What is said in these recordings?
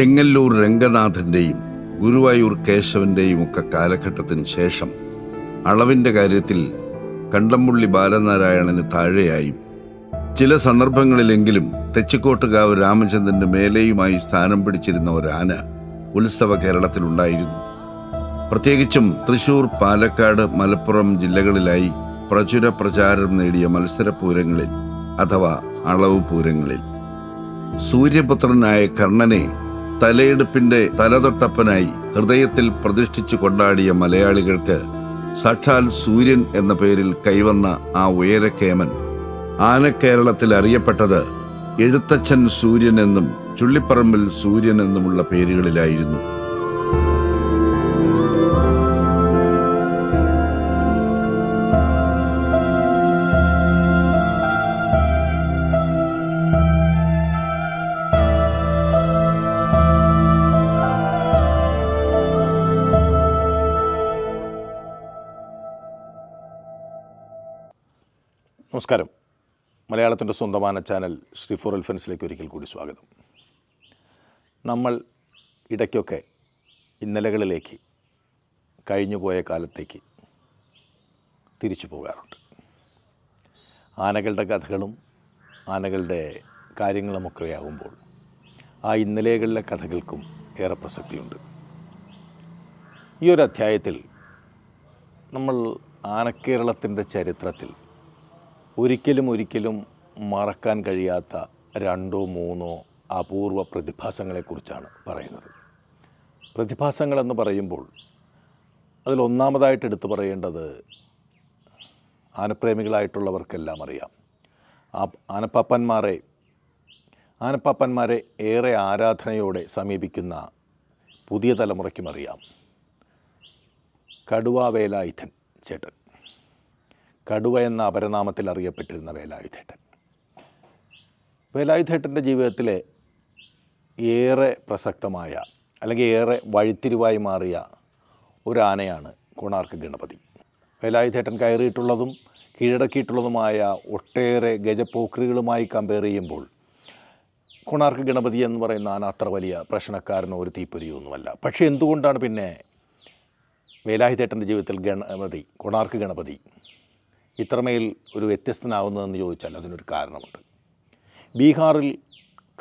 ചെങ്ങല്ലൂർ രംഗനാഥന്റെയും ഗുരുവായൂർ കേശവന്റെയും ഒക്കെ കാലഘട്ടത്തിന് ശേഷം അളവിന്റെ കാര്യത്തിൽ കണ്ടംപുള്ളി ബാലനാരായണന് താഴെയായും ചില സന്ദർഭങ്ങളിലെങ്കിലും തെച്ചിക്കോട്ടുകാവ് രാമചന്ദ്രന്റെ മേലെയുമായി സ്ഥാനം പിടിച്ചിരുന്ന ഒരാന ഉത്സവ കേരളത്തിലുണ്ടായിരുന്നു. പ്രത്യേകിച്ചും തൃശൂർ പാലക്കാട് മലപ്പുറം ജില്ലകളിലായി പ്രചുര പ്രചാരം നേടിയ മത്സരപൂരങ്ങളിൽ അഥവാ അളവ് പൂരങ്ങളിൽ സൂര്യപുത്രനായ കർണനെ തലയെടുപ്പിന്റെ തലതൊട്ടപ്പനായി ഹൃദയത്തിൽ പ്രതിഷ്ഠിച്ചു കൊണ്ടാടിയ മലയാളികൾക്ക് സാക്ഷാൽ സൂര്യൻ എന്ന പേരിൽ കൈവന്ന ആ ഉയരക്കേമൻ ആനക്കേരളത്തിൽ അറിയപ്പെട്ടത് എഴുത്തച്ഛൻ സൂര്യൻ എന്നും ചുള്ളിപ്പറമ്പിൽ സൂര്യൻ എന്നുമുള്ള പേരുകളിലായിരുന്നു. മലയാളത്തിന്റെ സ്വന്തமான ചാനൽ ശ്രീ ഫോർ എൽഫൻസിലേക്ക് ഒരിക്കൽ കൂടി സ്വാഗതം. നമ്മൾ ഇടയ്ക്കൊക്കെ ഇന്നലകളിലേക്ക് കഴിഞ്ഞുപോയ കാലത്തേക്ക് തിരിച്ചു പോകാറുണ്ട്. ആനകളുടെ കഥകളും ആനകളുടെ കാര്യങ്ങളുമൊക്കെ ആകുമ്പോൾ ആ ഇന്നലെകളിലെ കഥകൾക്കും ഏറെ പ്രസക്തിയുണ്ട്. ഈ ഒരു അധ്യായത്തിൽ നമ്മൾ ആനക്കേരളത്തിന്റെ ചരിത്രത്തിൽ ഒരിക്കലും ഒരിക്കലും മറക്കാൻ കഴിയാത്ത രണ്ടോ മൂന്നോ അപൂർവ പ്രതിഭാസങ്ങളെക്കുറിച്ചാണ് പറയുന്നത്. പ്രതിഭാസങ്ങളെന്ന് പറയുമ്പോൾ അതിലൊന്നാമതായിട്ട് എടുത്തു പറയേണ്ടത് ആനപ്രേമികളായിട്ടുള്ളവർക്കെല്ലാം അറിയാം. ആ ആനപ്പാപ്പന്മാരെ ആനപ്പാപ്പന്മാരെ ഏറെ ആരാധനയോടെ സമീപിക്കുന്ന പുതിയ തലമുറയ്ക്കും അറിയാം. കടുവ വേലായുധൻ ചേട്ടൻ. കടുവ എന്ന അപരനാമത്തിൽ അറിയപ്പെട്ടിരുന്ന വേലായുധേട്ടൻ. വേലായുധേട്ടന്റെ ജീവിതത്തിലെ ഏറെ പ്രസക്തമായ അല്ലെങ്കിൽ ഏറെ വഴിത്തിരിവായി മാറിയ ഒരു ആനയാണ് കൊണാർക്ക് ഗണപതി. വേലായുധേട്ടൻ കയറിയിട്ടുള്ളതും കീഴടക്കിയിട്ടുള്ളതുമായ ഒട്ടേറെ ഗജപ്പോക്രികളുമായി കമ്പയർ ചെയ്യുമ്പോൾ കൊണാർക്ക് ഗണപതി എന്ന് പറയുന്ന ആന അത്ര വലിയ പ്രശ്നക്കാരനോ ഒരു തീപ്പൊരിയോ ഒന്നുമല്ല. പക്ഷേ എന്തുകൊണ്ടാണ് പിന്നെ വേലായുധേട്ടന്റെ ജീവിതത്തിൽ ഗണപതി കൊണാർക്ക് ഗണപതി ഇത്രമേൽ ഒരു വ്യത്യസ്തനാവുന്നതെന്ന് ചോദിച്ചാൽ അതിനൊരു കാരണമുണ്ട്. ബീഹാറിൽ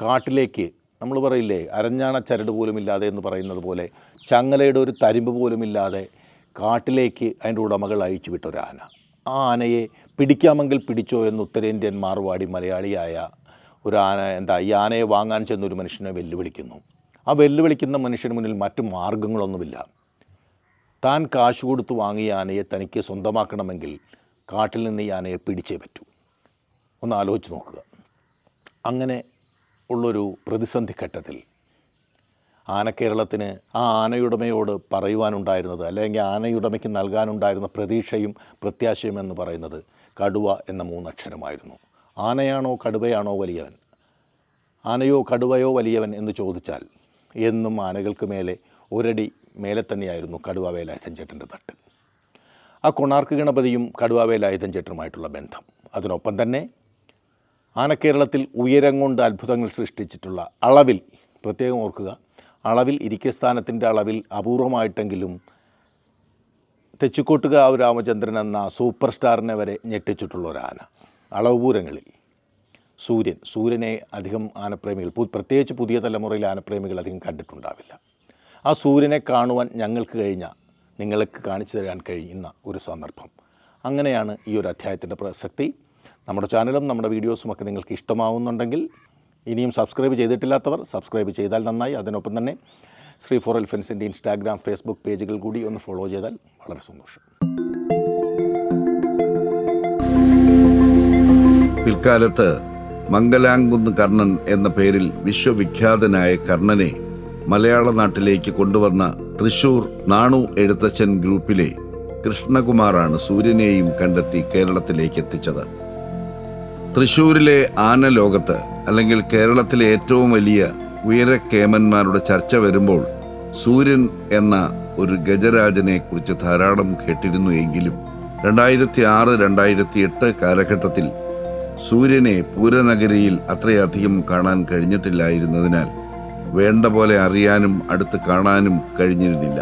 കാട്ടിലേക്ക് നമ്മൾ പറയില്ലേ അരഞ്ഞാണ ചരട് പോലുമില്ലാതെ എന്ന് പറയുന്നത് പോലെ ചങ്ങലയുടെ ഒരു തരിമ്പ് പോലുമില്ലാതെ കാട്ടിലേക്ക് അതിന്റെ ഉടമകൾ അയച്ചു വിട്ടൊരു ആന. ആ ആനയെ പിടിക്കാമെങ്കിൽ പിടിച്ചോ എന്ന് ഉത്തരേന്ത്യൻ മാർവാടി മലയാളിയായ ഒരു ആന എന്താ ഈ ആനയെ വാങ്ങാൻ ചെന്നൊരു മനുഷ്യനെ വെല്ലുവിളിക്കുന്നു. ആ വെല്ലുവിളിക്കുന്ന മനുഷ്യന് മുന്നിൽ മറ്റു മാർഗങ്ങളൊന്നുമില്ല. താൻ കാശ് കൊടുത്ത് വാങ്ങിയ ആനയെ തനിക്ക് സ്വന്തമാക്കണമെങ്കിൽ കാട്ടിൽ നിന്ന് ഈ ആനയെ പിടിച്ചേ പറ്റൂ. ഒന്ന് ആലോചിച്ച് നോക്കുക. അങ്ങനെ ഉള്ളൊരു പ്രതിസന്ധി ഘട്ടത്തിൽ ആനക്കേരളത്തിന് ആ ആനയുടമയോട് പറയുവാനുണ്ടായിരുന്നത് അല്ലെങ്കിൽ ആനയുടമയ്ക്ക് നൽകാനുണ്ടായിരുന്ന പ്രതീക്ഷയും പ്രത്യാശയും എന്ന് പറയുന്നത് കടുവ എന്ന മൂന്നക്ഷരമായിരുന്നു. ആനയാണോ കടുവയാണോ വലിയവൻ? ആനയോ കടുവയോ വലിയവൻ എന്ന് ചോദിച്ചാൽ എന്നും ആനകൾക്ക് മേലെ ഒരടി മേലെ തന്നെയായിരുന്നു കടുവ വേലായുധൻ ചേട്ടന്റെ തട്ട്. ആ കൊണാർക്ക് ഗണപതിയും കടുവ ചേട്ടനുമായിട്ടുള്ള ബന്ധം. അതിനൊപ്പം തന്നെ ആനക്കേരളത്തിൽ ഉയരം കൊണ്ട് അത്ഭുതങ്ങൾ സൃഷ്ടിച്ചിട്ടുള്ള അളവിൽ പ്രത്യേകം ഓർക്കുക അളവിൽ ഇരിക്കസ്ഥാനത്തിന്റെ അളവിൽ അപൂർവമായിട്ടെങ്കിലും തെച്ചിക്കോട്ടുകാവ് രാമചന്ദ്രൻ എന്ന സൂപ്പർ സ്റ്റാറിനെ വരെ ഞെട്ടിച്ചിട്ടുള്ള ഒരു ആന. അളവുപൂരങ്ങളിൽ സൂര്യൻ സൂര്യനെ അധികം ആനപ്രേമികൾ പ്രത്യേകിച്ച് പുതിയ തലമുറയിലെ ആനപ്രേമികൾ അധികം കണ്ടിട്ടുണ്ടാവില്ല. ആ സൂര്യനെ കാണുവാൻ ഞങ്ങൾക്ക് കഴിഞ്ഞ നിങ്ങൾക്ക് കാണിച്ചു തരാൻ കഴിയുന്ന ഒരു സന്ദർഭം. അങ്ങനെയാണ് ഈ ഒരു അധ്യായത്തിന്റെ പ്രസക്തി. നമ്മുടെ ചാനലും നമ്മുടെ വീഡിയോസും ഒക്കെ നിങ്ങൾക്ക് ഇഷ്ടമാവുന്നുണ്ടെങ്കിൽ ഇനിയും സബ്സ്ക്രൈബ് ചെയ്തിട്ടില്ലാത്തവർ സബ്സ്ക്രൈബ് ചെയ്താൽ നന്നായി. അതിനൊപ്പം തന്നെ ശ്രീ ഫോർ എൽഫൻസിന്റെ ഇൻസ്റ്റാഗ്രാം ഫേസ്ബുക്ക് പേജുകൾ കൂടി ഒന്ന് ഫോളോ ചെയ്താൽ വളരെ സന്തോഷം. പിൽക്കാലത്ത് മംഗലാംകുന്ന് കർണൻ എന്ന പേരിൽ വിശ്വവിഖ്യാതനായ കർണനെ മലയാള നാട്ടിലേക്ക് കൊണ്ടുവന്ന തൃശൂർ നാണു എഴുത്തച്ഛൻ ഗ്രൂപ്പിലെ കൃഷ്ണകുമാറാണ് സൂര്യനെയും കണ്ടെത്തി കേരളത്തിലേക്ക് എത്തിച്ചത്. തൃശൂരിലെ ആന ലോകത്ത് അല്ലെങ്കിൽ കേരളത്തിലെ ഏറ്റവും വലിയ ഉയരക്കേമന്മാരുടെ ചർച്ച വരുമ്പോൾ സൂര്യൻ എന്ന ഒരു ഗജരാജനെ കുറിച്ച് ധാരാളം കേട്ടിരുന്നു എങ്കിലും രണ്ടായിരത്തി ആറ് രണ്ടായിരത്തി എട്ട് കാലഘട്ടത്തിൽ സൂര്യനെ പൂരനഗരിയിൽ അത്രയധികം കാണാൻ കഴിഞ്ഞിട്ടില്ലായിരുന്നതിനാൽ വേണ്ട പോലെ അറിയാനും അടുത്ത് കാണാനും കഴിഞ്ഞിരുന്നില്ല.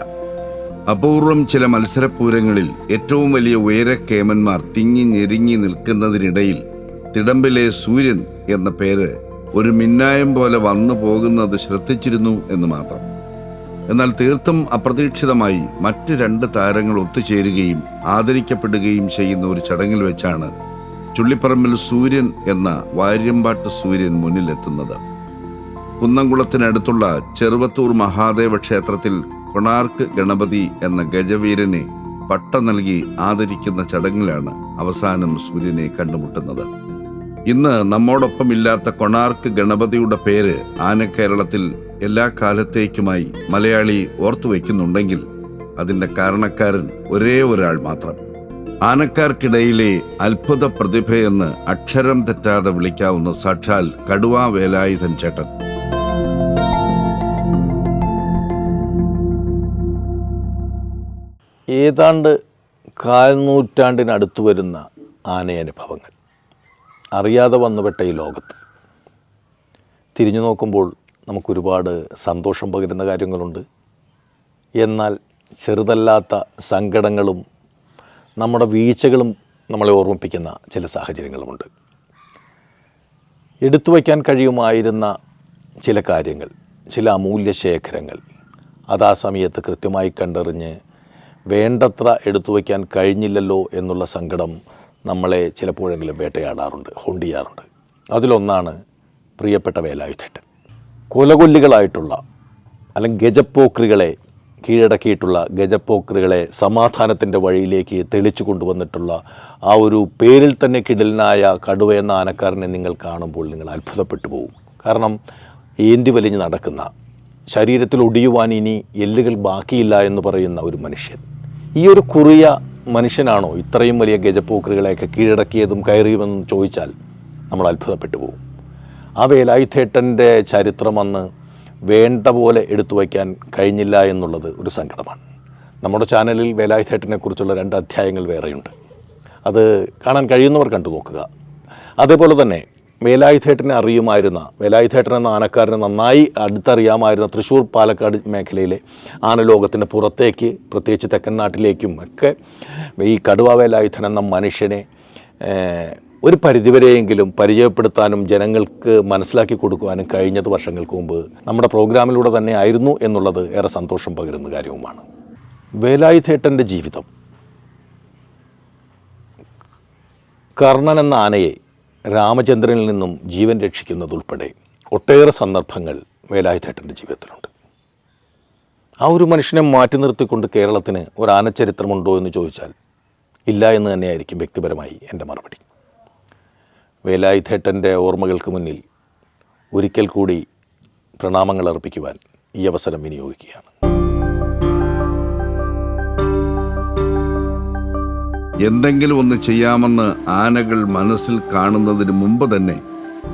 അപൂർവം ചില മത്സരപൂരങ്ങളിൽ ഏറ്റവും വലിയ ഉയരക്കേമന്മാർ തിങ്ങി ഞെരുങ്ങി നിൽക്കുന്നതിനിടയിൽ തിടമ്പിലെ സൂര്യൻ എന്ന പേര് ഒരു മിന്നായം പോലെ വന്നു പോകുന്നത് ശ്രദ്ധിച്ചിരുന്നു എന്ന് മാത്രം. എന്നാൽ തീർത്തും അപ്രതീക്ഷിതമായി മറ്റ് രണ്ട് താരങ്ങൾ ഒത്തുചേരുകയും ആദരിക്കപ്പെടുകയും ചെയ്യുന്ന ഒരു ചടങ്ങിൽ വെച്ചാണ് ചുള്ളിപ്പറമ്പിൽ സൂര്യൻ എന്ന വാര്യമ്പാട്ട് സൂര്യൻ മുന്നിലെത്തുന്നത്. കുന്നംകുളത്തിനടുത്തുള്ള ചെറുവത്തൂർ മഹാദേവ ക്ഷേത്രത്തിൽ കൊണാർക്ക് ഗണപതി എന്ന ഗജവീരനെ പട്ട നൽകി ആദരിക്കുന്ന ചടങ്ങിലാണ് അവസാനം സൂര്യനെ കണ്ടുമുട്ടുന്നത്. ഇന്ന് നമ്മോടൊപ്പം ഇല്ലാത്ത കൊണാർക്ക് ഗണപതിയുടെ പേര് ആനക്കേരളത്തിൽ എല്ലാ കാലത്തേക്കുമായി മലയാളി ഓർത്തുവെക്കുന്നുണ്ടെങ്കിൽ അതിന്റെ കാരണക്കാരൻ ഒരേ ഒരാൾ മാത്രം. ആനക്കാർക്കിടയിലെ അത്ഭുത പ്രതിഭയെന്ന് അക്ഷരം തെറ്റാതെ വിളിക്കാവുന്ന സാക്ഷാൽ കടുവാ വേലായുധൻ ചേട്ടൻ. ഏതാണ്ട് കാൽനൂറ്റാണ്ടിനടുത്തു വരുന്ന ആനയനുഭവങ്ങൾ. അറിയാതെ വന്നുപെട്ട ഈ ലോകത്ത്. തിരിഞ്ഞു നോക്കുമ്പോൾ നമുക്കൊരുപാട് സന്തോഷം പകരുന്ന കാര്യങ്ങളുണ്ട്. എന്നാൽ ചെറുതല്ലാത്ത സങ്കടങ്ങളും നമ്മുടെ വീഴ്ചകളും നമ്മളെ ഓർമ്മിപ്പിക്കുന്ന ചില സാഹചര്യങ്ങളുമുണ്ട്. എടുത്തു വയ്ക്കാൻ കഴിയുമായിരുന്ന ചില കാര്യങ്ങൾ ചില അമൂല്യ ശേഖരങ്ങൾ അത് ആ സമയത്ത് കൃത്യമായി കണ്ടറിഞ്ഞ് വേണ്ടത്ര എടുത്തു വയ്ക്കാൻ കഴിഞ്ഞില്ലല്ലോ എന്നുള്ള സങ്കടം നമ്മളെ ചിലപ്പോഴെങ്കിലും വേട്ടയാടാറുണ്ട് ഹൊണ്ടിയാറുണ്ട്. അതിലൊന്നാണ് പ്രിയപ്പെട്ട വേലായുധേട്ടൻ. കൊലകൊല്ലികളായിട്ടുള്ള അല്ലെങ്കിൽ ഗജപ്പോക്രികളെ കീഴടക്കിയിട്ടുള്ള ഗജപ്പോക്രികളെ സമാധാനത്തിന്റെ വഴിയിലേക്ക് തെളിച്ചു കൊണ്ടുവന്നിട്ടുള്ള ആ ഒരു പേരിൽ തന്നെ കിടലിനായ കടുവ എന്ന ആനക്കാരനെ നിങ്ങൾ കാണുമ്പോൾ നിങ്ങൾ അത്ഭുതപ്പെട്ടു പോകും കാരണം ഏന്തി വലിഞ്ഞ് നടക്കുന്ന ശരീരത്തിൽ ഒടിയുവാൻ ഇനി എല്ലുകൾ ബാക്കിയില്ല എന്ന് പറയുന്ന ഒരു മനുഷ്യൻ ഈ ഒരു കുറിയ മനുഷ്യനാണോ ഇത്രയും വലിയ ഗജപ്പൂക്കറികളെയൊക്കെ കീഴടക്കിയതും കയറിയുമെന്ന് ചോദിച്ചാൽ നമ്മൾ അത്ഭുതപ്പെട്ടു പോകും. ആ വേലായുധേട്ടന്റെ ചരിത്രം അന്ന് വേണ്ട പോലെ എടുത്തു വയ്ക്കാൻ കഴിഞ്ഞില്ല എന്നുള്ളത് ഒരു സങ്കടമാണ്. നമ്മുടെ ചാനലിൽ വേലായുധേട്ടനെ കുറിച്ചുള്ള രണ്ട് അധ്യായങ്ങൾ വേറെയുണ്ട്. അത് കാണാൻ കഴിയുന്നവർ കണ്ടു നോക്കുക. അതേപോലെ തന്നെ വേലായുധേട്ടനെ അറിയുമായിരുന്ന വേലായുധേട്ടൻ എന്ന ആനക്കാരനെ നന്നായി അടുത്തറിയാമായിരുന്ന തൃശ്ശൂർ പാലക്കാട് മേഖലയിലെ ആനലോകത്തിന്റെ പുറത്തേക്ക് പ്രത്യേകിച്ച് തെക്കൻ നാട്ടിലേക്കും ഒക്കെ ഈ കടുവ വേലായുധൻ എന്ന മനുഷ്യനെ ഒരു പരിധിവരെയെങ്കിലും പരിചയപ്പെടുത്താനും ജനങ്ങൾക്ക് മനസ്സിലാക്കി കൊടുക്കുവാനും കഴിഞ്ഞത് വർഷങ്ങൾക്ക് മുമ്പ് നമ്മുടെ പ്രോഗ്രാമിലൂടെ തന്നെ ആയിരുന്നു എന്നുള്ളത് ഏറെ സന്തോഷം പകരുന്ന കാര്യവുമാണ്. വേലായുധേട്ടന്റെ ജീവിതം. കർണൻ എന്ന ആനയെ രാമചന്ദ്രനിൽ നിന്നും ജീവൻ രക്ഷിക്കുന്നതുൾപ്പെടെ ഒട്ടേറെ സന്ദർഭങ്ങൾ വേലായുധേട്ടന്റെ ജീവിതത്തിലുണ്ട്. ആ ഒരു മനുഷ്യനെ മാറ്റി നിർത്തിക്കൊണ്ട് കേരളത്തിന് ഒരു ആനച്ചരിത്രമുണ്ടോ എന്ന് ചോദിച്ചാൽ ഇല്ല എന്ന് തന്നെയായിരിക്കും വ്യക്തിപരമായി എന്റെ മറുപടി. വേലായുധേട്ടന്റെ ഓർമ്മകൾക്ക് മുന്നിൽ ഒരിക്കൽ കൂടി പ്രണാമങ്ങൾ അർപ്പിക്കുവാൻ ഈ അവസരം വിനിയോഗിക്കുകയാണ്. എന്തെങ്കിലും ഒന്ന് ചെയ്യാമെന്ന് ആനകൾ മനസ്സിൽ കാണുന്നതിന് മുമ്പ് തന്നെ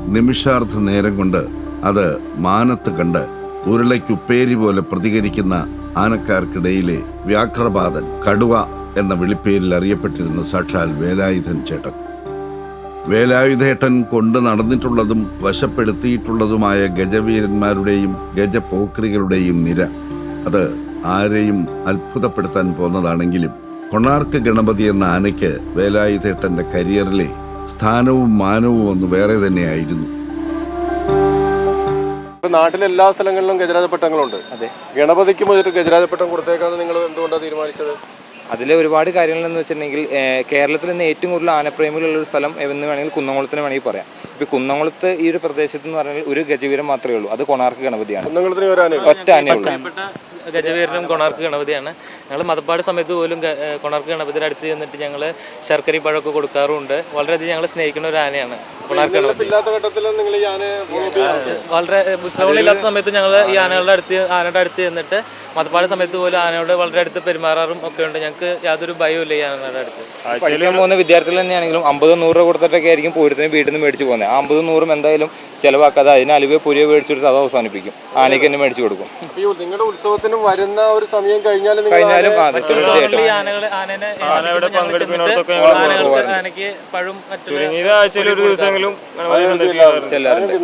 നിമിഷാർത്ഥ നേരം കൊണ്ട് അത് മാനത്ത് കണ്ട് ഉരുളയ്ക്കുപ്പേരി പോലെ പ്രതികരിക്കുന്ന ആനക്കാർക്കിടയിലെ വ്യാഘ്രപാതൻ കടുവ എന്ന വിളിപ്പേരിൽ അറിയപ്പെട്ടിരുന്ന സാക്ഷാൽ വേലായുധൻ ചേട്ടൻ. വേലായുധേട്ടൻ കൊണ്ട് നടന്നിട്ടുള്ളതും വശപ്പെടുത്തിയിട്ടുള്ളതുമായ ഗജവീരന്മാരുടെയും ഗജപോക്രികളുടെയും നിര. അത് ആരെയും അത്ഭുതപ്പെടുത്താൻ പോന്നതാണെങ്കിലും കൊണാർക്ക് ഗണപതി എന്ന ആനയ്ക്ക് വേലായുധേട്ടന്റെ കരിയറിലെ സ്ഥാനവും മാനവും ഒന്ന് വേറെ തന്നെയായിരുന്നു. ഇപ്പൊ നാട്ടിലെ എല്ലാ സ്ഥലങ്ങളിലും ഗജരാജപ്പെട്ടങ്ങളുണ്ട് അതെ. ഗണപതിക്ക് ഒരു ഗജരാജപട്ടം കൊടുത്തേക്കാന്ന് നിങ്ങൾ എന്തുകൊണ്ടാണ് തീരുമാനിച്ചത്? അതിലെ ഒരുപാട് കാര്യങ്ങളെന്ന് വെച്ചിട്ടുണ്ടെങ്കിൽ ഏഹ്, കേരളത്തിൽ നിന്ന് ഏറ്റവും കൂടുതൽ ആനപ്രേമികളുള്ള ഒരു സ്ഥലം എന്ന് വേണമെങ്കിൽ കുന്നംകുളത്തിന് വേണമെങ്കിൽ പറയാം. ഇപ്പോൾ കുന്നംകുളത്ത് ഈ ഒരു പ്രദേശത്ത് എന്ന് പറഞ്ഞാൽ ഒരു ഗജവീരം മാത്രമേ ഉള്ളൂ. അത് കൊണാർക്ക് ഗണപതിയാണ്. ഒറ്റ ആനയുള്ളൂ ഗജവീരനും കൊണാർക്ക് ഗണപതിയാണ്. ഞങ്ങൾ മതപ്പാട് സമയത്ത് പോലും കൊണാർക്ക് ഗണപതിയുടെ അടുത്ത് ചെന്നിട്ട് ഞങ്ങൾ ശർക്കരി പഴമൊക്കെ കൊടുക്കാറുമുണ്ട്. വളരെയധികം ഞങ്ങൾ സ്നേഹിക്കുന്ന ഒരു ആനയാണ്. വളരെ ഉത്സവങ്ങളില്ലാത്ത സമയത്ത് ഞങ്ങൾ ഈ ആനകളുടെ അടുത്ത് ആനയുടെ അടുത്ത് ചെന്നിട്ട് മതപ്പാട് സമയത്ത് പോലും ആനയോട് വളരെ അടുത്ത് പെരുമാറാറും ഒക്കെ ഉണ്ട്. ഞങ്ങൾക്ക് യാതൊരു ഭയവും ഇല്ല ഈ ആനയുടെ അടുത്ത്. പോകുന്ന വിദ്യാർത്ഥികൾ തന്നെയാണെങ്കിലും അമ്പത് നൂറ് രൂപ കൊടുത്തിട്ടൊക്കെ ആയിരിക്കും പൂരത്തിന് വീട്ടിൽ നിന്ന് മേടിച്ച് പോകുന്നത്. ആ അമ്പത് നൂറും എന്തായാലും ചിലവാക്കാതെ അതിന് അലിവേ പുരിയോ മേടിച്ചെടുത്ത് അത് അവസാനിപ്പിക്കും. ആനയ്ക്ക് തന്നെ മേടിച്ചു കൊടുക്കും. നിങ്ങളുടെ ഉത്സവത്തിനും വരുന്ന ഒരു സമയം കഴിഞ്ഞാലും നിങ്ങൾ കഴിഞ്ഞാലും ആനകളെ ആനനെ ആനകൾക്ക് ആനയ്ക്ക് പഴും വർഷമെങ്കിലും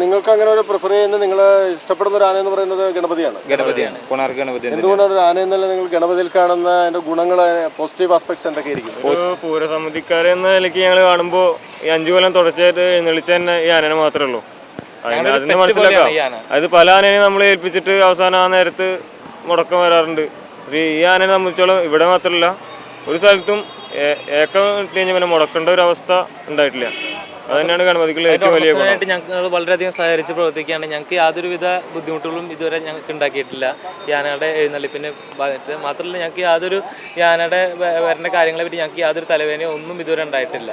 നിങ്ങൾക്ക് അങ്ങനെ ഒരു പ്രിഫർ ചെയ്യുന്ന നിങ്ങൾ ഇഷ്ടപ്പെടുന്ന ഒരു ആന എന്ന് പറയുന്നത് ഗണപതിയാണ്. ഗണപതിയാണ്. കൊണാർക്ക് ഗണപതി എന്തുകൊണ്ടാണ് ഒരു ആന എന്നല്ല നിങ്ങൾ ഗണപതിയിൽ കാണുന്ന അതിന്റെ ഗുണങ്ങൾ പോസിറ്റീവ് ആസ്പെക്ട്സ് എന്തൊക്കെ ആയിരിക്കും? ഒരു പൂരസമിതിക്കാരെ എന്ന നിലയ്ക്ക് ഞങ്ങൾ കാണുമ്പോൾ ഈ അഞ്ചു കൊല്ലം തുടർച്ചയായിട്ട് എഴുന്നള്ളിച്ച തന്നെ ഈ ആനനെ മാത്രമേ ഉള്ളൂ. അതിന് അതിന് pet മനസ്സിലാക്കാം. അത് പല ആനേനെയും നമ്മൾ ഏൽപ്പിച്ചിട്ട് അവസാനം ആ നേരത്ത് മുടക്കം വരാറുണ്ട്. ഈ ആനനെ സംബന്ധിച്ചോളം ഇവിടെ മാത്രമല്ല ഒരു സ്ഥലത്തും ഏക്കം ഇട്ട് കഴിഞ്ഞാൽ പിന്നെ മുടക്കേണ്ട ഒരു അവസ്ഥ ഉണ്ടായിട്ടില്ല. തന്നെയാണ് ഗണപതിക്കുള്ള ഏറ്റവും വലിയ ഗുണം. ഉടമസ്ഥനായിട്ട് ഞങ്ങൾ വളരെയധികം സഹകരിച്ച് പ്രവർത്തിക്കുകയാണ്. ഞങ്ങൾക്ക് യാതൊരുവിധ ബുദ്ധിമുട്ടുകളും ഇതുവരെ ഞങ്ങൾക്ക് ഉണ്ടാക്കിയിട്ടില്ല. യാനയുടെ എഴുന്നള്ളിപ്പിന് ഭാഗത്ത് മാത്രമല്ല ഞങ്ങൾക്ക് യാതൊരു യാനയുടെ വരേണ്ട വരുന്ന കാര്യങ്ങളെ പറ്റി ഞങ്ങൾക്ക് യാതൊരു തലവേദനയോ ഒന്നും ഇതുവരെ ഉണ്ടായിട്ടില്ല.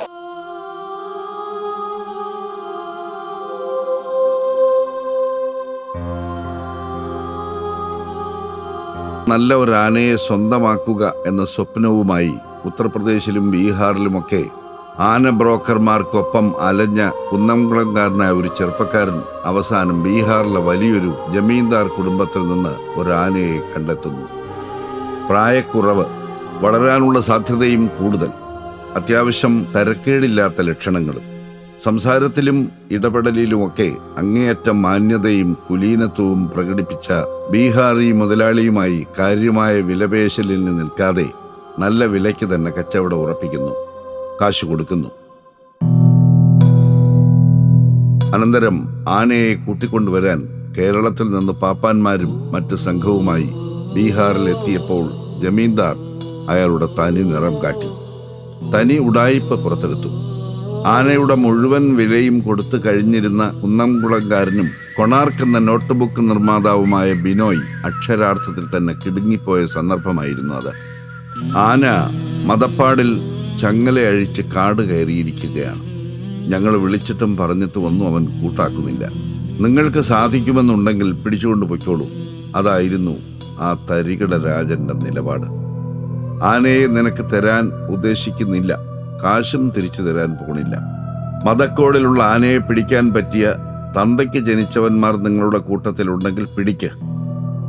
നല്ല ഒരു ആനയെ സ്വന്തമാക്കുക എന്ന സ്വപ്നവുമായി ഉത്തർപ്രദേശിലും ബീഹാറിലുമൊക്കെ ആന ബ്രോക്കർമാർക്കൊപ്പം അലഞ്ഞ കുന്നംകുളംകാരനായ ഒരു ചെറുപ്പക്കാരൻ അവസാനം ബീഹാറിലെ വലിയൊരു ജമീന്ദാർ കുടുംബത്തിൽ നിന്ന് ഒരു ആനയെ കണ്ടെത്തുന്നു. പ്രായക്കുറവ് വളരാനുള്ള സാധ്യതയും കൂടുതൽ. അത്യാവശ്യം തരക്കേടില്ലാത്ത ലക്ഷണങ്ങളും. സംസാരത്തിലും ഇടപെടലിലുമൊക്കെ അങ്ങേയറ്റം മാന്യതയും കുലീനത്വവും പ്രകടിപ്പിച്ച ബീഹാറി മുതലാളിയുമായി കാര്യമായ വിലപേശലിന് നിൽക്കാതെ നല്ല വിലയ്ക്ക് തന്നെ കച്ചവടം ഉറപ്പിക്കുന്നു. കാശ് കൊടുക്കുന്നു അനന്തരം ആനയെ കൂട്ടിക്കൊണ്ടുവരാൻ കേരളത്തിൽ നിന്ന് പാപ്പാന്മാരും മറ്റ് സംഘവുമായി ബീഹാറിൽ എത്തിയപ്പോൾ ജമീന്ദാർ അയാളുടെ തനി നിറം കാട്ടി. തനി ഉടായിപ്പ് പുറത്തെടുത്തു. ആനയുടെ മുഴുവൻ വിലയും കൊടുത്തു കഴിഞ്ഞിരുന്ന കുന്നംകുളംകാരനും കൊണാർക്ക് എന്ന നോട്ട് ബുക്ക് നിർമ്മാതാവുമായ ബിനോയ് അക്ഷരാർത്ഥത്തിൽ തന്നെ കിടുങ്ങിപ്പോയ സന്ദർഭമായിരുന്നു അത്. ആന മതപ്പാടിൽ ചങ്ങല അഴിച്ച് കാട് കയറിയിരിക്കുകയാണ്. ഞങ്ങൾ വിളിച്ചിട്ടും പറഞ്ഞിട്ടും ഒന്നും അവൻ കൂട്ടാക്കുന്നില്ല. നിങ്ങൾക്ക് സാധിക്കുമെന്നുണ്ടെങ്കിൽ പിടിച്ചുകൊണ്ട് പൊയ്ക്കോളൂ. അതായിരുന്നു ആ തരികട രാജന്റെ നിലപാട്. ആനയെ നിനക്ക് തരാൻ ഉദ്ദേശിക്കുന്നില്ല. കാശും തിരിച്ചു തരാൻ പോണില്ല. മതക്കോടിലുള്ള ആനയെ പിടിക്കാൻ പറ്റിയ തന്തയ്ക്ക് ജനിച്ചവന്മാർ നിങ്ങളുടെ കൂട്ടത്തിലുണ്ടെങ്കിൽ പിടിക്ക്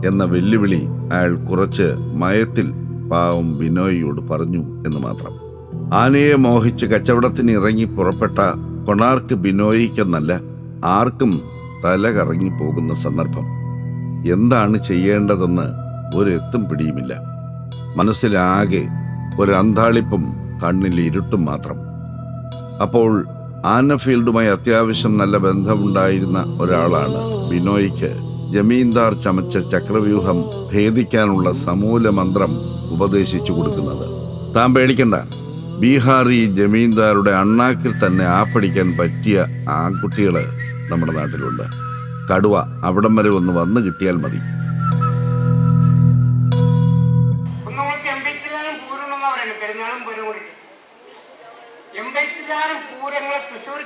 എന്ന വെല്ലുവിളി അയാൾ കുറച്ച് മയത്തിൽ പാവം ബിനോയിയോട് പറഞ്ഞു എന്ന് മാത്രം. ആനയെ മോഹിച്ച് കച്ചവടത്തിന് ഇറങ്ങി പുറപ്പെട്ട കൊണാർക്ക് ബിനോയിക്കെന്നല്ല ആർക്കും തല കറങ്ങി പോകുന്ന സന്ദർഭം. എന്താണ് ചെയ്യേണ്ടതെന്ന് ഒരു എത്തും പിടിയുമില്ല. മനസ്സിലാകെ ഒരു അന്താളിപ്പും കണ്ണിൽ ഇരുട്ടും മാത്രം. അപ്പോൾ ആനഫീൽഡുമായി അത്യാവശ്യം നല്ല ബന്ധമുണ്ടായിരുന്ന ഒരാളാണ് ബിനോയ്ക്ക് ജമീന്ദാർ ചമച്ച ചക്രവ്യൂഹം ഭേദിക്കാനുള്ള സമൂല മന്ത്രം ഉപദേശിച്ചു കൊടുക്കുന്നത്. താൻ പേടിക്കണ്ട. ബീഹാറി ജമീന്ദാരുടെ അണ്ണാക്കിൽ തന്നെ ആപ്പടിക്കാൻ പറ്റിയ ആൺകുട്ടികൾ നമ്മുടെ നാട്ടിലുണ്ട്. കടുവ അവിടം വരെ ഒന്ന് വന്നു കിട്ടിയാൽ മതി.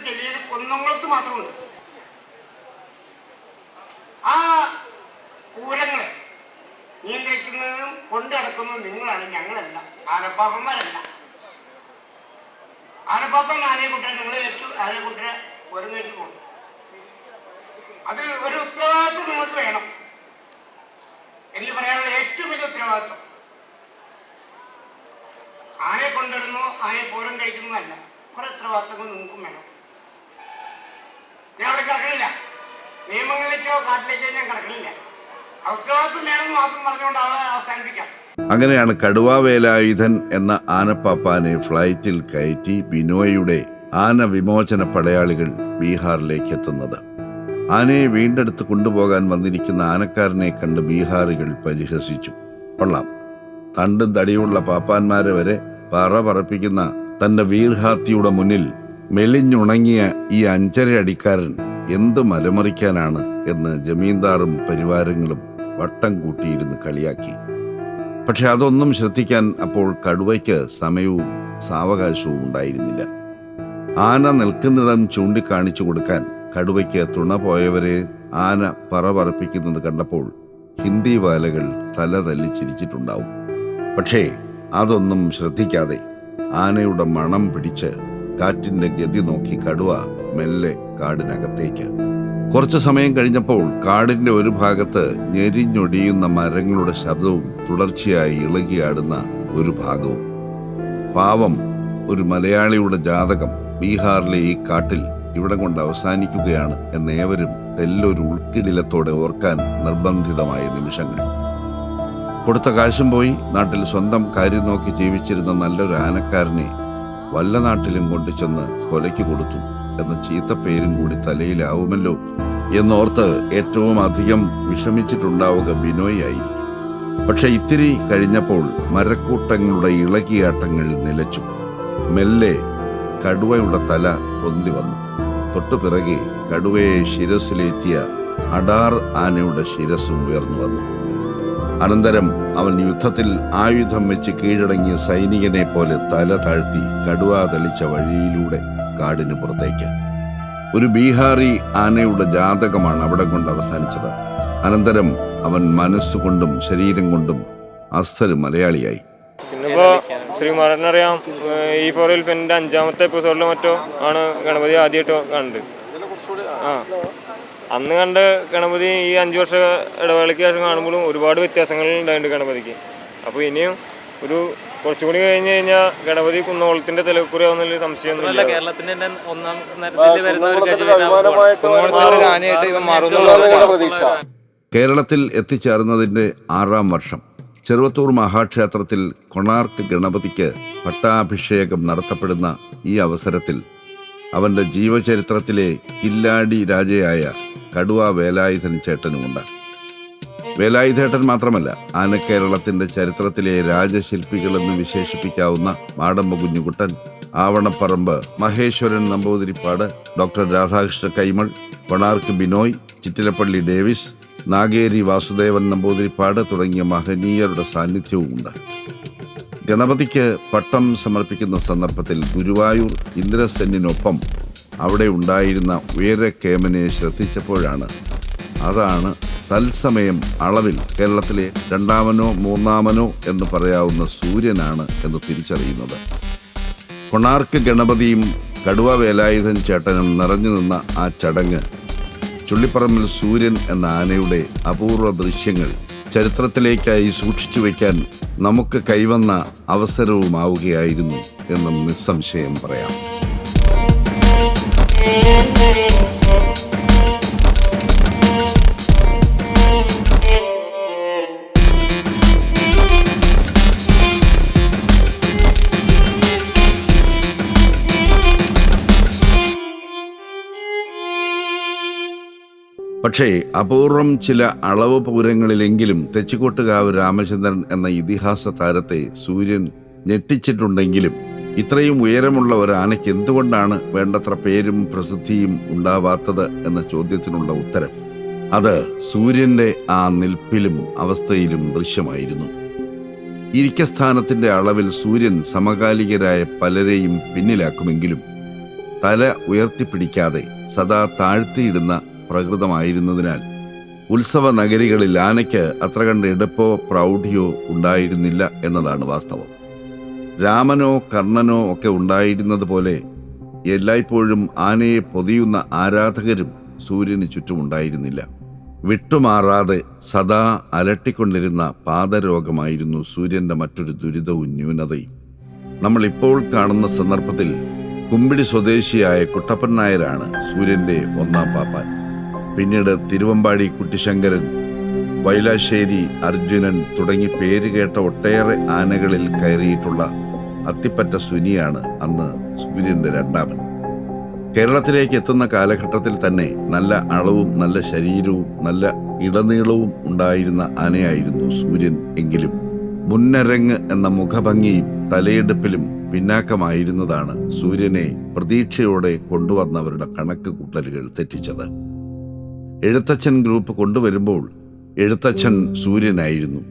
ജില്ലയിൽ ആ പൂരങ്ങളെ നിയന്ത്രിക്കുന്നതും കൊണ്ടു നിങ്ങളാണ് ഞങ്ങളല്ല. ആനപ്പാപ്പന്മാരല്ല ആനപ്പാപ്പൻ ആനയെക്കുട്ടരെ നിങ്ങൾ ഏറ്റു ആനയെക്കുട്ടരെ ഒരുങ്ങേറ്റ് പോകും അതിൽ ഒരു ഉത്തരവാദിത്വം നിങ്ങൾക്ക് വേണം. എനിക്ക് പറയാനുള്ള ഏറ്റവും വലിയ ഉത്തരവാദിത്വം. ആനയെ കൊണ്ടുവരുന്നു ആനയെ പൂരം കഴിക്കുന്നതല്ല കുറെ ഉത്തരവാദിത്തങ്ങൾ നിങ്ങൾക്കും വേണം. ഞാൻ അവിടെ കിടക്കണില്ല. നിയമങ്ങളിലേക്കോ കാട്ടിലേക്കോ ഞാൻ കിടക്കണില്ല. ഉത്തരവാദിത്വം വേണമെന്ന് മാത്രം പറഞ്ഞുകൊണ്ട് അവളെ അവസാനിപ്പിക്കാം. അങ്ങനെയാണ് കടുവാവേലായുധൻ എന്ന ആനപ്പാപ്പാനെ ഫ്ലൈറ്റിൽ കയറ്റി ബിനോയുടെ ആന വിമോചന പടയാളികൾ ബീഹാറിലേക്ക് എത്തുന്നത് ആനയെ വീണ്ടെടുത്ത് കൊണ്ടുപോകാൻ വന്നിരിക്കുന്ന ആനക്കാരനെ കണ്ട് ബീഹാറുകൾ പരിഹസിച്ചു. കൊള്ളാം. തണ്ടും തടിയുള്ള പാപ്പാന്മാരെ വരെ പറ പറപ്പിക്കുന്ന തന്റെ വീർഹാത്തിയുടെ മുന്നിൽ മെലിഞ്ഞുണങ്ങിയ ഈ അഞ്ചര അടിക്കാരൻ എന്ത് മലമറിക്കാനാണ് എന്ന് ജമീന്ദാറും പരിവാരങ്ങളും വട്ടം കൂട്ടിയിരുന്ന് കളിയാക്കി. പക്ഷെ അതൊന്നും ശ്രദ്ധിക്കാൻ അപ്പോൾ കടുവയ്ക്ക് സമയവും സാവകാശവും ഉണ്ടായിരുന്നില്ല. ആന നിൽക്കുന്നിടം ചൂണ്ടിക്കാണിച്ചു കൊടുക്കാൻ കടുവയ്ക്ക് തുണ പോയവരെ ആന പറ പറപ്പിക്കുന്നത് കണ്ടപ്പോൾ ഹിന്ദി വാലകൾ തല തല്ലി ചിരിച്ചിട്ടുണ്ടാവും പക്ഷേ അതൊന്നും ശ്രദ്ധിക്കാതെ ആനയുടെ മണം പിടിച്ച് കാറ്റിന്റെ ഗതി നോക്കി കടുവ മെല്ലെ കാടിനകത്തേക്ക് കുറച്ചു സമയം കഴിഞ്ഞപ്പോൾ കാടിന്റെ ഒരു ഭാഗത്ത് ഞെരിഞ്ഞൊടിയുന്ന മരങ്ങളുടെ ശബ്ദവും തുടർച്ചയായി ഇളകിയാടുന്ന ഒരു ഭാഗവും. പാവം ഒരു മലയാളിയുടെ ജാതകം ബീഹാറിലെ ഈ കാട്ടിൽ ഇവിടെ കൊണ്ട് അവസാനിക്കുകയാണ് എന്നേവരും തെല്ലൊരു ഉൾക്കിടിലത്തോടെ ഓർക്കാൻ നിർബന്ധിതമായ നിമിഷങ്ങൾ. കൊടുത്ത കാശും പോയി നാട്ടിൽ സ്വന്തം കാര്യം നോക്കി ജീവിച്ചിരുന്ന നല്ലൊരു ആനക്കാരനെ വല്ല നാട്ടിലും കൊണ്ടുചെന്ന് കൊലയ്ക്ക് കൊടുത്തു. എന്ന ചീത്ത പേരും കൂടി തലയിലാവുമല്ലോ എന്നോർത്ത് ഏറ്റവും അധികം വിഷമിച്ചിട്ടുണ്ടാവുക ബിനോയ് ആയിരിക്കും. പക്ഷെ ഇത്തിരി കഴിഞ്ഞപ്പോൾ മരക്കൂട്ടങ്ങളുടെ ഇളകിയാട്ടങ്ങൾ നിലച്ചു. മെല്ലെ കടുവയുടെ തല പൊന്തി വന്നു. തൊട്ടു പിറകെ കടുവയെ ശിരസിലേറ്റിയ അടാർ ആനയുടെ ശിരസും ഉയർന്നു വന്നു. അനന്തരം അവൻ യുദ്ധത്തിൽ ആയുധം വെച്ച് കീഴടങ്ങിയ സൈനികനെ പോലെ തല താഴ്ത്തി കടുവ തളിച്ച വഴിയിലൂടെ കാടിന് പുറത്തേക്ക്. ഒരു ബീഹാറി ആനയുടെ ജാതകമാണ് അവിടെ കൊണ്ട് അവസാനിച്ചത്. അനന്തരം അവൻ മനസ്സുകൊണ്ടും ശരീരം കൊണ്ടും അസൽ മലയാളിയായി. പിന്നിപ്പോ ശ്രീമാരനറിയാം ഈ ഫോറിൽ എലിഫന്റിന്റെ അഞ്ചാമത്തെ എപ്പിസോഡിലോ മറ്റോ ആണ് ഗണപതി ആദ്യമായിട്ട് കണ്ട്. ആ. അന്ന് കണ്ട ഗണപതി ഈ അഞ്ചു വർഷ ഇടവേളയ്ക്ക് ശേഷം കാണുമ്പോഴും ഒരുപാട് വ്യത്യാസങ്ങൾ ഉണ്ടായിട്ടുണ്ട് ഗണപതിക്ക്. അപ്പോൾ ഇനിയും ഒരു കുറച്ചുകൂടി കഴിഞ്ഞ് കഴിഞ്ഞാൽ ഗണപതി കുന്നോളത്തിന്റെ തെലക്കുറിയാവുന്നതിൽ അല്ല സംശയമൊന്നുമില്ല കേരളത്തിന്റെ തന്നെ ഒന്നാം കേരളത്തിൽ എത്തിച്ചേർന്നതിന്റെ ആറാം വർഷം. ചെറുവത്തൂർ മഹാക്ഷേത്രത്തിൽ കൊണാർക്ക് ഗണപതിക്ക് പട്ടാഭിഷേകം നടത്തപ്പെടുന്ന ഈ അവസരത്തിൽ അവന്റെ ജീവചരിത്രത്തിലെ കില്ലാടി രാജയായ കടുവ വേലായുധൻ ചേട്ടനുമുണ്ട്. വേലായുധേട്ടൻ മാത്രമല്ല ആനക്കേരളത്തിന്റെ ചരിത്രത്തിലെ രാജശില്പികളെന്ന് വിശേഷിപ്പിക്കാവുന്ന മാടമ്പ കുഞ്ഞുകുട്ടൻ ആവണപ്പറമ്പ് മഹേശ്വരൻ നമ്പൂതിരിപ്പാട് ഡോക്ടർ രാധാകൃഷ്ണ കൈമൾ കൊണാർക്ക് ബിനോയ് ചിറ്റിലപ്പള്ളി ഡേവിസ് നാഗേരി വാസുദേവൻ നമ്പൂതിരിപ്പാട് തുടങ്ങിയ മഹനീയരുടെ സാന്നിധ്യവുമുണ്ട്. ഗണപതിക്ക് പട്ടം സമർപ്പിക്കുന്ന സന്ദർഭത്തിൽ ഗുരുവായൂർ ഇന്ദ്രസെന്നിനൊപ്പം അവിടെ ഉണ്ടായിരുന്ന ഉയരക്കേമനെ ശ്രദ്ധിച്ചപ്പോഴാണ് അതാണ് തത്സമയം അളവിൽ കേരളത്തിലെ രണ്ടാമനോ മൂന്നാമനോ എന്ന് പറയാവുന്ന സൂര്യനാണ് എന്ന് തിരിച്ചറിയുന്നത്. കൊണാർക്ക് ഗണപതിയും കടുവ വേലായുധൻ ചേട്ടനും നിറഞ്ഞു നിന്ന ആ ചടങ്ങ് ചുള്ളിപ്പറമ്പിൽ സൂര്യൻ എന്ന ആനയുടെ അപൂർവ ദൃശ്യങ്ങൾ ചരിത്രത്തിലേക്കായി സൂക്ഷിച്ചു വയ്ക്കാൻ നമുക്ക് കൈവന്ന അവസരവുമാവുകയായിരുന്നു എന്നും നിസ്സംശയം പറയാം. പക്ഷേ അപൂർവം ചില അളവ് പൂരങ്ങളിലെങ്കിലും തെച്ചിക്കോട്ടുകാവ് രാമചന്ദ്രൻ എന്ന ഇതിഹാസ താരത്തെ സൂര്യൻ ഞെട്ടിച്ചിട്ടുണ്ടെങ്കിലും ഇത്രയും ഉയരമുള്ള ഒരു ആനയ്ക്ക് എന്തുകൊണ്ടാണ് വേണ്ടത്ര പേരും പ്രസിദ്ധിയും ഉണ്ടാവാത്തത് എന്ന ചോദ്യത്തിനുള്ള ഉത്തരം? അത് സൂര്യന്റെ ആ നിൽപ്പിലും അവസ്ഥയിലും ദൃശ്യമായിരുന്നു. ഇരിക്കസ്ഥാനത്തിന്റെ അളവിൽ സൂര്യൻ സമകാലികരായ പലരെയും പിന്നിലാക്കുമെങ്കിലും തല ഉയർത്തിപ്പിടിക്കാതെ സദാ താഴ്ത്തിയിടുന്ന പ്രകൃതമായിരുന്നതിനാൽ ഉത്സവ നഗരികളിൽ ആനയ്ക്ക് അത്ര കണ്ട് എടുപ്പോ പ്രൗഢിയോ ഉണ്ടായിരുന്നില്ല എന്നതാണ് വാസ്തവം. രാമനോ കർണനോ ഒക്കെ ഉണ്ടായിരുന്നത് പോലെ എല്ലായ്പ്പോഴും ആനയെ പൊതിയുന്ന ആരാധകരും സൂര്യന് ചുറ്റുമുണ്ടായിരുന്നില്ല. വിട്ടുമാറാതെ സദാ അലട്ടിക്കൊണ്ടിരുന്ന പാദരോഗമായിരുന്നു സൂര്യന്റെ മറ്റൊരു ദുരിതവും ന്യൂനതയും. നമ്മൾ ഇപ്പോൾ കാണുന്ന സന്ദർഭത്തിൽ കുമ്പിടി സ്വദേശിയായ കുട്ടപ്പൻ നായരാണ് സൂര്യന്റെ ഒന്നാം പാപ്പാൻ. പിന്നീട് തിരുവമ്പാടി കുട്ടിശങ്കരൻ വൈലാശ്ശേരി അർജുനൻ തുടങ്ങി പേര് കേട്ട ഒട്ടേറെ ആനകളിൽ കയറിയിട്ടുള്ള അത്തിപ്പറ്റ സുനിയാണ് അന്ന് സൂര്യന്റെ രണ്ടാമൻ. കേരളത്തിലേക്ക് എത്തുന്ന കാലഘട്ടത്തിൽ തന്നെ നല്ല അളവും നല്ല ശരീരവും നല്ല ഇടനീളവും ഉണ്ടായിരുന്ന ആനയായിരുന്നു സൂര്യൻ എങ്കിലും. മുന്നരങ്ങ് എന്ന മുഖഭംഗിയും തലയെടുപ്പിലും പിന്നാക്കമായിരുന്നതാണ് സൂര്യനെ പ്രതീക്ഷയോടെ കൊണ്ടുവന്നവരുടെ കണക്ക് കൂട്ടലുകൾ തെറ്റിച്ചത്. എഴുത്തച്ഛൻ ഗ്രൂപ്പ് കൊണ്ടുവരുമ്പോൾ എഴുത്തച്ഛൻ സൂര്യനായിരുന്നു.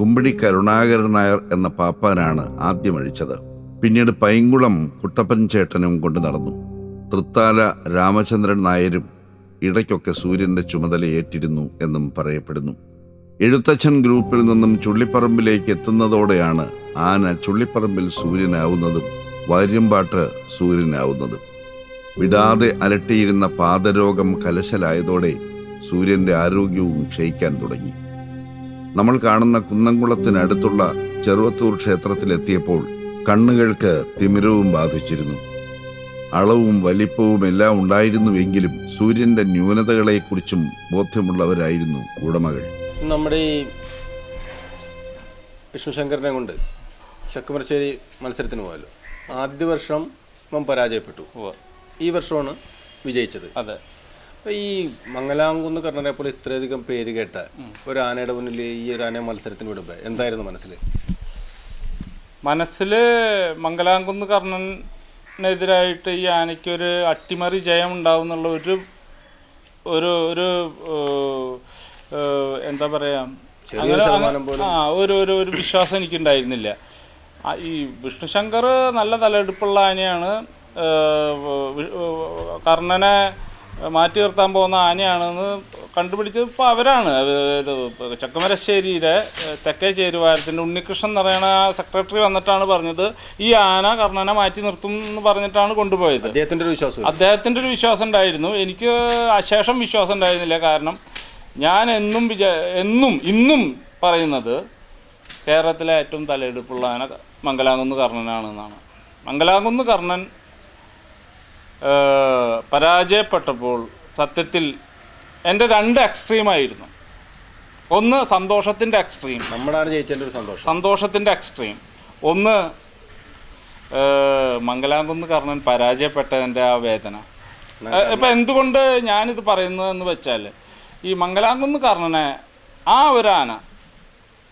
കുമ്പിടി കരുണാകരൻ നായർ എന്ന പാപ്പാനാണ് ആദ്യം അഴിച്ചത്. പിന്നീട് പൈങ്കുളം കുട്ടപ്പൻ ചേട്ടനും കൊണ്ടു നടന്നു. തൃത്താല രാമചന്ദ്രൻ നായരും ഇടയ്ക്കൊക്കെ സൂര്യന്റെ ചുമതലയേറ്റിരുന്നു എന്നും പറയപ്പെടുന്നു. എഴുത്തച്ഛൻ ഗ്രൂപ്പിൽ നിന്നും ചുള്ളിപ്പറമ്പിലേക്ക് എത്തുന്നതോടെയാണ് ആന ചുള്ളിപ്പറമ്പിൽ സൂര്യനാവുന്നതും വാര്യമ്പാട്ട് സൂര്യനാവുന്നതും. വിടാതെ അലട്ടിയിരുന്ന പാദരോഗം കലശലായതോടെ സൂര്യന്റെ ആരോഗ്യവും ക്ഷയിക്കാൻ തുടങ്ങി. നമ്മൾ കാണുന്ന കുന്നംകുളത്തിനടുത്തുള്ള ചെറുവത്തൂർ ക്ഷേത്രത്തിലെത്തിയപ്പോൾ കണ്ണുകൾക്ക് തിമിരവും ബാധിച്ചിരുന്നു. അളവും വലിപ്പവും എല്ലാം ഉണ്ടായിരുന്നുവെങ്കിലും സൂര്യന്റെ ന്യൂനതകളെക്കുറിച്ചും ബോധ്യമുള്ളവരായിരുന്നു ഉടമകൾ. നമ്മുടെ ഈ വിഷ്ണുശങ്കരനെ കൊണ്ട് ചക്കുമരശ്ശേരി മത്സരത്തിന് പോയല്ലോ ആദ്യ വർഷം പരാജയപ്പെട്ടു. ഈ വർഷമാണ് വിജയിച്ചത്. അതെ. ഈ മംഗലാംകുന്ന് കർണനെ പോലെ ഇത്രയധികം പേര് കേട്ട ഒരു ആനയുടെ മുന്നിൽ ഈ ഒരു ആനയെ മത്സരത്തിന് വിടുമ്പോൾ എന്തായിരുന്നു മനസ്സിൽ മനസ്സിൽ മംഗലാംകുന്ന് കർണനെതിരായിട്ട് ഈ ആനയ്ക്കൊരു അട്ടിമറി ജയം ഉണ്ടാവും എന്നുള്ള ഒരു ഒരു ഒരു എന്താ പറയാ അങ്ങനെ ആ ഒരു ഒരു ഒരു വിശ്വാസം എനിക്കുണ്ടായിരുന്നില്ല. ഈ വിഷ്ണുശങ്കർ നല്ല തലയെടുപ്പുള്ള ആനയാണ്. കർണനെ മാറ്റി നിർത്താൻ പോകുന്ന ആനയാണെന്ന് കണ്ടുപിടിച്ചത് ഇപ്പോൾ അവരാണ്. ഇത് ചക്കമരശ്ശേരിയിലെ തെക്കേ ചേരുവാരത്തിന്റെ ഉണ്ണികൃഷ്ണൻ എന്ന് പറയുന്ന സെക്രട്ടറി വന്നിട്ടാണ് പറഞ്ഞത്. ഈ ആന കർണനെ മാറ്റി നിർത്തും എന്ന് പറഞ്ഞിട്ടാണ് കൊണ്ടുപോയത്. അദ്ദേഹത്തിന്റെ ഒരു വിശ്വാസം അദ്ദേഹത്തിന്റെ ഒരു വിശ്വാസം ഉണ്ടായിരുന്നു. എനിക്ക് അശേഷം വിശ്വാസം ഉണ്ടായിരുന്നില്ല. കാരണം ഞാൻ എന്നും വിചാ എന്നും ഇന്നും പറയുന്നത് കേരളത്തിലെ ഏറ്റവും തലയെടുപ്പുള്ള ആന മംഗലാകുന്ന് കർണനാണെന്നാണ്. മംഗലാകുന്ന് കർണൻ പരാജയപ്പെട്ടപ്പോൾ സത്യത്തിൽ എന്റെ രണ്ട് എക്സ്ട്രീമായിരുന്നു ഒന്ന് സന്തോഷത്തിന്റെ എക്സ്ട്രീം നമ്മളാണ് ജയിച്ചതിന്റെ ഒരു സന്തോഷം. സന്തോഷത്തിന്റെ എക്സ്ട്രീം ഒന്ന് മംഗലാംകുന്ന് കർണൻ പരാജയപ്പെട്ടതിന്റെ ആ വേദന. ഇപ്പം എന്തുകൊണ്ട് ഞാനിത് പറയുന്നതെന്ന് വെച്ചാൽ ഈ മംഗലാംകുന്ന് കർണനെ ആ ഒരു ആന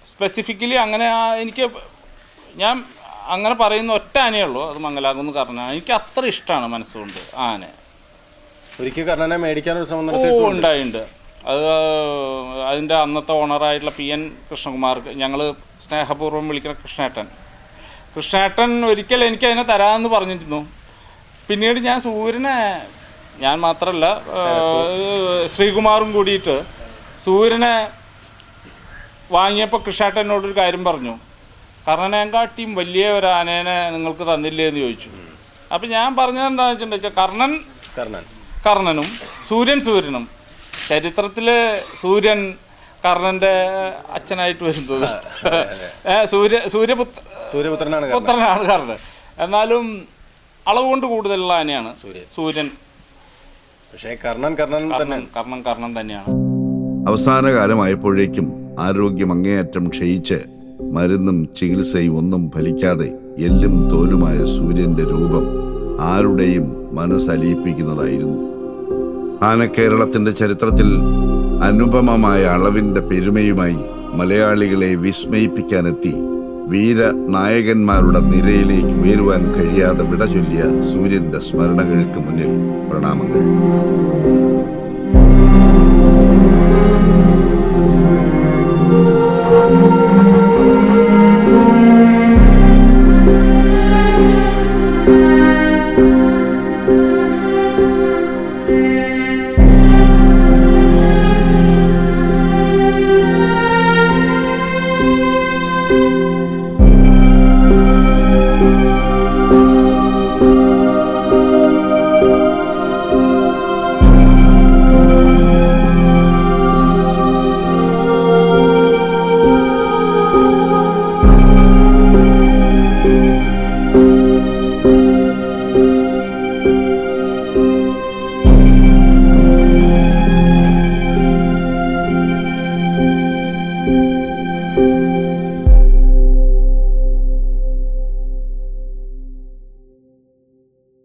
സ്പെസിഫിക്കലി അങ്ങനെ ആ എനിക്ക് ഞാൻ അങ്ങനെ പറയുന്ന ഒറ്റ ആനയേ ഉള്ളൂ. അത് മംഗലാകുന്ന് കർണനാണ് എനിക്ക് അത്ര ഇഷ്ടമാണ് മനസ്സുകൊണ്ട് ആന. ഒരിക്കൽ കർണനെ മേടിക്കാനൊരു ശ്രമം ഓ നടത്തിയിട്ടുണ്ട്. ഉണ്ടായിട്ടുണ്ട് അത് അതിന്റെ അന്നത്തെ ഓണറായിട്ടുള്ള പി എൻ കൃഷ്ണകുമാർ ഞങ്ങൾ സ്നേഹപൂർവം വിളിക്കുന്ന കൃഷ്ണേട്ടൻ. കൃഷ്ണേട്ടൻ ഒരിക്കൽ എനിക്ക് അതിനെ തരാമെന്ന് പറഞ്ഞിരുന്നു. പിന്നീട് ഞാൻ സൂര്യനെ ഞാൻ മാത്രമല്ല ഏഹ്, ശ്രീകുമാറും കൂടിയിട്ട് സൂര്യനെ വാങ്ങിയപ്പോൾ കൃഷ്ണേട്ടൻ എന്നോടൊരു കാര്യം പറഞ്ഞു. കർണനേങ്കാട്ടിയും വലിയ ഒരു ആനേനെ നിങ്ങൾക്ക് തന്നില്ലേ എന്ന് ചോദിച്ചു. അപ്പം ഞാൻ പറഞ്ഞത് എന്താണെന്ന് വെച്ചിട്ടുണ്ടെങ്കിൽ കർണൻ കർണൻ. കർണനും സൂര്യൻ സൂര്യനും. ചരിത്രത്തിൽ സൂര്യൻ കർണന്റെ അച്ഛനായിട്ട് വരുന്നത്. സൂര്യ സൂര്യപുത്ര സൂര്യപുത്രനാണ് പുത്രനാണ് കർണൻ. എന്നാലും അളവ് കൊണ്ട് കൂടുതലുള്ള ആനയാണ് സൂര്യൻ. പക്ഷേ കർണൻ കർണൻ തന്നെ കർണൻ കർണൻ തന്നെയാണ്. അവസാന കാലമായപ്പോഴേക്കും ആരോഗ്യം അങ്ങേയറ്റം ക്ഷയിച്ച് മരുന്നും ചികിത്സയും ഒന്നും ഫലിക്കാതെ എല്ലും തോലുമായ സൂര്യന്റെ രൂപം ആരുടെയും മനസ്സലിയിപ്പിക്കുന്നതായിരുന്നു. ആനക്കേരളത്തിന്റെ ചരിത്രത്തിൽ അനുപമമായ അളവിന്റെ പെരുമയുമായി മലയാളികളെ വിസ്മയിപ്പിക്കാനെത്തി വീര നായകന്മാരുടെ നിരയിലേക്ക് ഉയരുവാൻ കഴിയാതെ വിട ചൊല്ലിയ സൂര്യന്റെ സ്മരണകൾക്ക് മുന്നിൽ പ്രണാമങ്ങൾ.